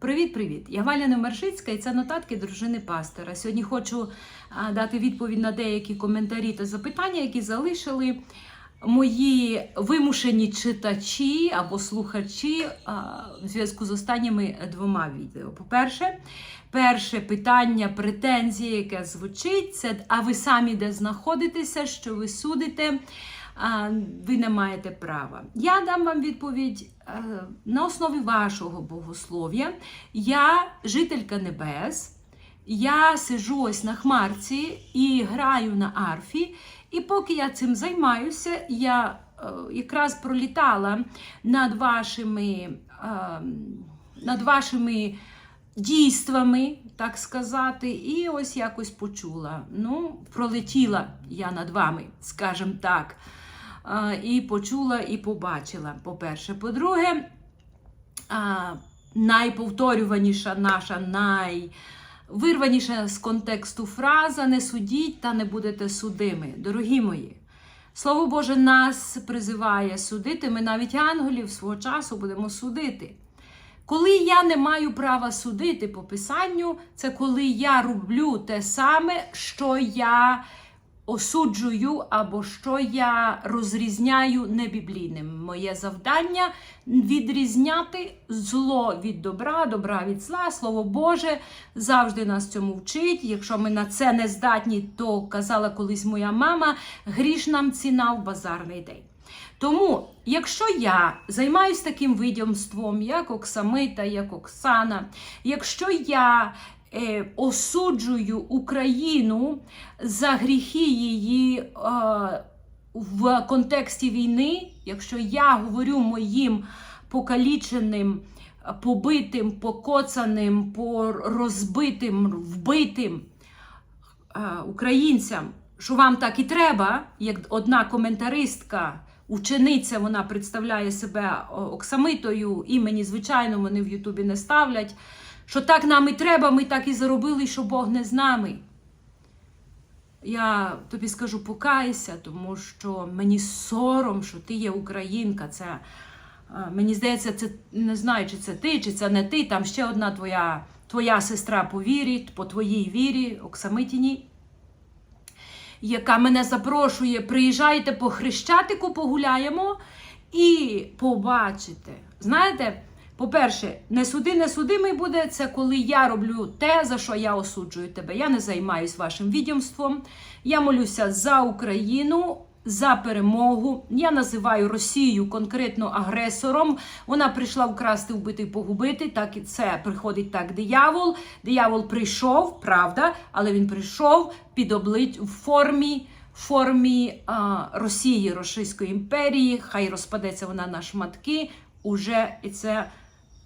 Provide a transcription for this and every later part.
Привіт-привіт! Я Валя Немершицька і це нотатки дружини пастора. Сьогодні хочу дати відповідь на деякі коментарі та запитання, які залишили мої вимушені читачі або слухачі в зв'язку з останніми двома відео. По-перше, перше питання, претензія, яке звучить, це а ви самі де знаходитеся, що ви судите. Ви не маєте права. Я дам вам відповідь е, на основі вашого богослов'я. Я жителька небес, я сижу ось на хмарці і граю на арфі. І поки я цим займаюся, я е, якраз пролітала над вашими, е, над вашими дійствами, так сказати, і ось якось почула. Ну, пролетіла я над вами, скажімо так. І почула, і побачила. По-перше, по-друге, найповторюваніша наша, найвирваніша з контексту фраза не судіть та не будете судими. Дорогі мої, Слово Боже нас призиває судити. Ми навіть ангелів свого часу будемо судити. Коли я не маю права судити по писанню, це коли я роблю те саме, що я осуджую або що я розрізняю небіблійним. Моє завдання відрізняти зло від добра, добра від зла. Слово Боже завжди нас цьому вчить. Якщо ми на це не здатні, то казала колись моя мама, гріш нам ціна в базарний день. Тому, якщо я займаюся таким видімством, як Оксамита, як Оксана, якщо я е, осуджую Україну за гріхи її е, в контексті війни, якщо я говорю моїм покаліченим, побитим, покоцаним, порозбитим, вбитим е, українцям, що вам так і треба, як одна коментаристка. Учениця вона представляє себе Оксамитою, імені, звичайно, вони в Ютубі не ставлять. Що так нам і треба, ми так і заробили, що Бог не з нами. Я тобі скажу, покайся, тому що мені сором, що ти є українка. Це мені здається, це не знаю, чи це ти, чи це не ти. Там ще одна твоя, твоя сестра по вірі, по твоїй вірі, Оксамитіній яка мене запрошує, приїжджайте по Хрещатику, погуляємо і побачите. Знаєте, по-перше, не суди, не судимий буде це, коли я роблю те, за що я осуджую тебе. Я не займаюсь вашим відомством. Я молюся за Україну. За перемогу я називаю Росію конкретно агресором. Вона прийшла вкрасти, вбити, погубити. Так і це приходить так. Диявол. Диявол прийшов, правда, але він прийшов під облич в формі формі а, Росії, Російської імперії. Хай розпадеться вона на шматки. Уже і це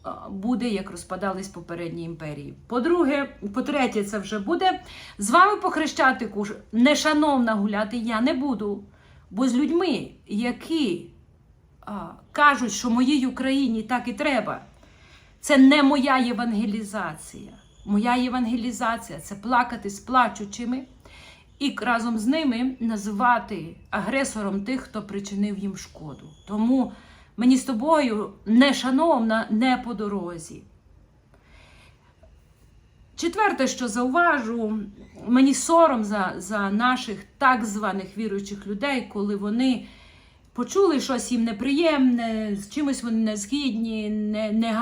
а, буде, як розпадались попередні імперії. По-друге, по-третє, це вже буде. З вами по хрещатику нешановна гуляти я не буду. Бо з людьми, які а, кажуть, що моїй Україні так і треба, це не моя євангелізація. Моя євангелізація це плакати з плачучими і разом з ними називати агресором тих, хто причинив їм шкоду. Тому мені з тобою не шановна, не по дорозі. Четверте, що зауважу, мені сором за, за наших так званих віруючих людей, коли вони почули щось їм неприємне, з чимось вони не згідні, не, не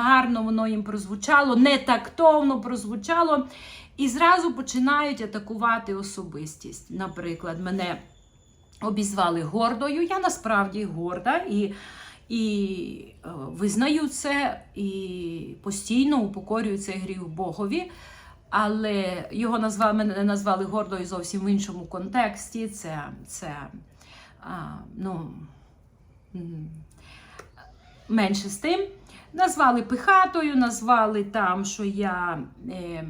воно їм прозвучало, не тактовно прозвучало, і зразу починають атакувати особистість. Наприклад, мене обізвали гордою. Я насправді горда і. І е, визнаю це і постійно упокорюю цей гріх Богові. Але його назвали, мене назвали гордою зовсім в іншому контексті. Це, це а, ну, менше з тим. Назвали пихатою, назвали там, що я е,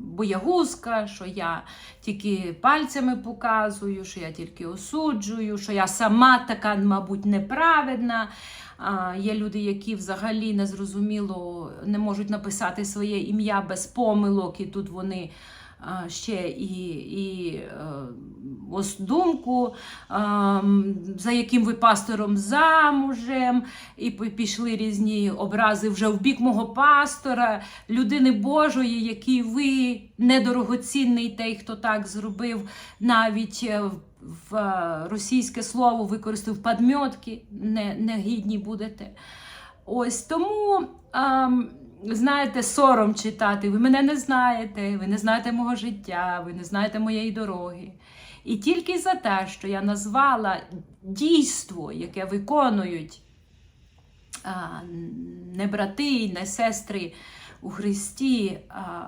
боягузка, що я тільки пальцями показую, що я тільки осуджую, що я сама така, мабуть, неправедна. Є люди, які взагалі незрозуміло не можуть написати своє ім'я без помилок, і тут вони ще і, і е, ос- думку, за яким ви пастором замужем, і пішли різні образи вже в бік мого пастора, людини Божої, який ви недорогоцінний той, хто так зробив, навіть е, в е, російське слово використав подмьотки, не, негідні будете. Ось тому. ем, Знаєте, сором читати. Ви мене не знаєте, ви не знаєте мого життя, ви не знаєте моєї дороги. І тільки за те, що я назвала дійство, яке виконують а, не брати, не сестри у Христі, а,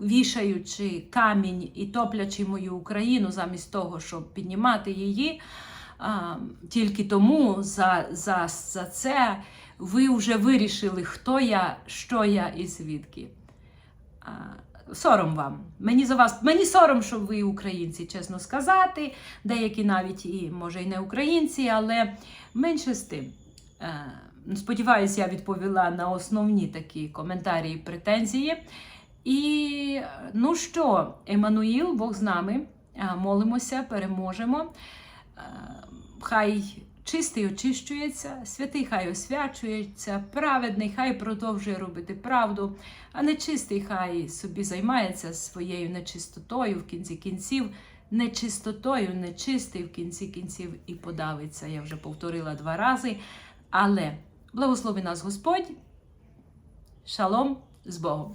вішаючи камінь і топлячи мою Україну замість того, щоб піднімати її. А, тільки тому за, за, за це ви вже вирішили, хто я, що я і звідки. А, Сором вам. Мені за вас, мені сором, що ви українці, чесно сказати. Деякі навіть і, може, і не українці, але менше з тим. Сподіваюсь, я відповіла на основні такі коментарі і претензії. І ну що, Еммануїл, Бог з нами. Е, Молимося, переможемо. Е, Хай чистий очищується, святий хай освячується, праведний хай продовжує робити правду, а нечистий хай собі займається своєю нечистотою в кінці кінців, нечистотою, нечистий в кінці кінців і подавиться. Я вже повторила два рази. Але благослови нас Господь. Шалом з Богом!